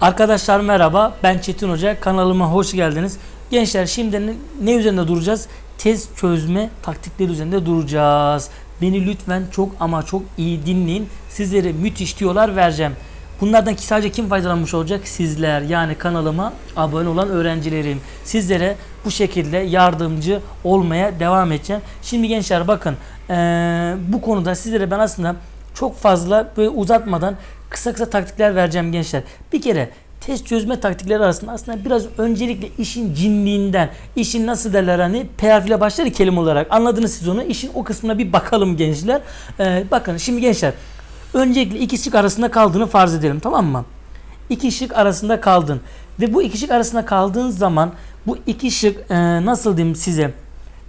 Arkadaşlar merhaba ben Çetin Hoca kanalıma hoş geldiniz. Gençler şimdi ne, üzerinde duracağız? Test çözme taktikleri üzerinde duracağız. Beni lütfen çok ama çok iyi dinleyin. Sizlere müthiş tiyolar vereceğim. Bunlardan ki sadece kim faydalanmış olacak? Sizler yani kanalıma abone olan öğrencilerim. Sizlere bu şekilde yardımcı olmaya devam edeceğim. Şimdi gençler bakın eee, bu konuda sizlere ben aslında çok fazla böyle uzatmadan kısa kısa taktikler vereceğim gençler. Bir kere test çözme taktikleri arasında aslında biraz öncelikle işin cinliğinden, işin nasıl derler hani P harfiyle başlar kelime olarak anladınız siz onu. İşin o kısmına bir bakalım gençler. Ee, bakın şimdi gençler öncelikle iki şık arasında kaldığını farz edelim tamam mı? İki şık arasında kaldın ve bu iki şık arasında kaldığın zaman bu iki şık e, nasıl diyeyim size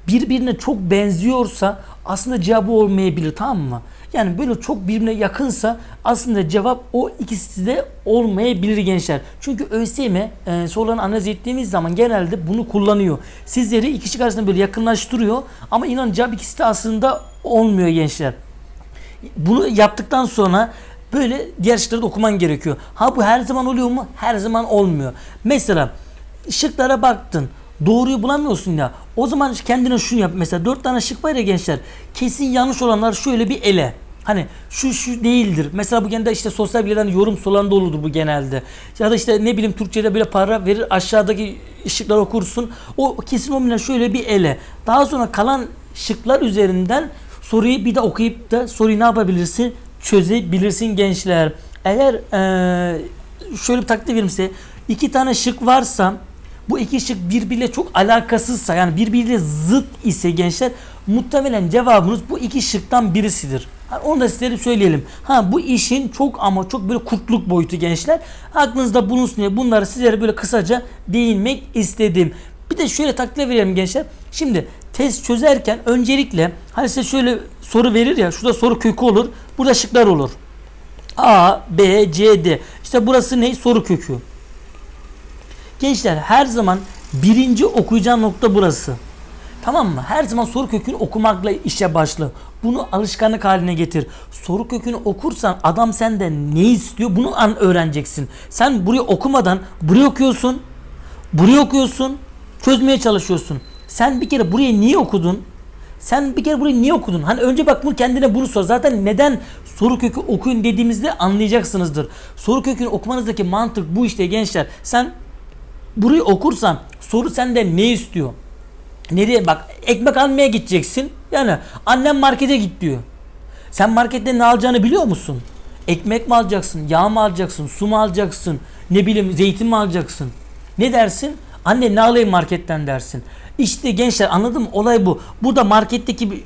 birbirine çok benziyorsa aslında cevabı olmayabilir tamam mı? Yani böyle çok birbirine yakınsa aslında cevap o ikisi de olmayabilir gençler. Çünkü ÖSYM e, sorularını analiz ettiğimiz zaman genelde bunu kullanıyor. Sizleri iki şık arasında böyle yakınlaştırıyor ama inan cevap ikisi de aslında olmuyor gençler. Bunu yaptıktan sonra böyle diğer şıkları da okuman gerekiyor. Ha bu her zaman oluyor mu? Her zaman olmuyor. Mesela şıklara baktın. Doğruyu bulamıyorsun ya. O zaman kendine şunu yap. Mesela dört tane şık var ya gençler. Kesin yanlış olanlar şöyle bir ele. Hani şu şu değildir. Mesela bu genelde işte sosyal bilgilerden yorum sorularında olurdu bu genelde. Ya da işte ne bileyim Türkçe'de böyle para verir aşağıdaki şıkları okursun. O kesin o şöyle bir ele. Daha sonra kalan şıklar üzerinden soruyu bir de okuyup da soruyu ne yapabilirsin? Çözebilirsin gençler. Eğer eee, şöyle bir taktik vereyim size. İki tane şık varsa bu iki şık birbiriyle çok alakasızsa yani birbiriyle zıt ise gençler muhtemelen cevabınız bu iki şıktan birisidir. Ha, Onu da sizlere söyleyelim. Ha bu işin çok ama çok böyle kurtluk boyutu gençler. Aklınızda bulunsun diye bunları sizlere böyle kısaca değinmek istedim. Bir de şöyle taktikler verelim gençler. Şimdi test çözerken öncelikle hani size şöyle soru verir ya şurada soru kökü olur. Burada şıklar olur. A, B, C, D. İşte burası ne? Soru kökü. Gençler her zaman birinci okuyacağın nokta burası. Tamam mı? Her zaman soru kökünü okumakla işe başla. Bunu alışkanlık haline getir. Soru kökünü okursan adam senden ne istiyor bunu an öğreneceksin. Sen burayı okumadan burayı okuyorsun. Burayı okuyorsun. Çözmeye çalışıyorsun. Sen bir kere burayı niye okudun? Sen bir kere burayı niye okudun? Hani önce bak bunu kendine bunu sor. Zaten neden soru kökü okuyun dediğimizde anlayacaksınızdır. Soru kökünü okumanızdaki mantık bu işte gençler. Sen burayı okursan soru senden ne istiyor? Nereye bak ekmek almaya gideceksin. Yani annem markete git diyor. Sen markette ne alacağını biliyor musun? Ekmek mi alacaksın? Yağ mı alacaksın? Su mu alacaksın? Ne bileyim zeytin mi alacaksın? Ne dersin? Anne ne alayım marketten dersin. İşte gençler anladın mı? Olay bu. Burada marketteki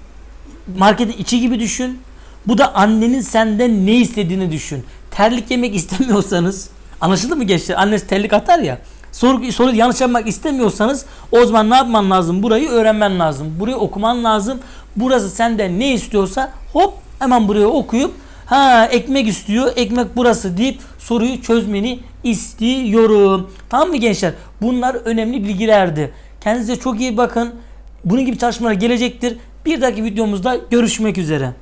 marketin içi gibi düşün. Bu da annenin senden ne istediğini düşün. Terlik yemek istemiyorsanız anlaşıldı mı gençler? Annesi terlik atar ya. Soru, soru yanlış yapmak istemiyorsanız o zaman ne yapman lazım? Burayı öğrenmen lazım. Burayı okuman lazım. Burası senden ne istiyorsa hop hemen buraya okuyup ha ekmek istiyor ekmek burası deyip soruyu çözmeni istiyorum. Tamam mı gençler? Bunlar önemli bilgilerdi. Kendinize çok iyi bakın. Bunun gibi çalışmalar gelecektir. Bir dahaki videomuzda görüşmek üzere.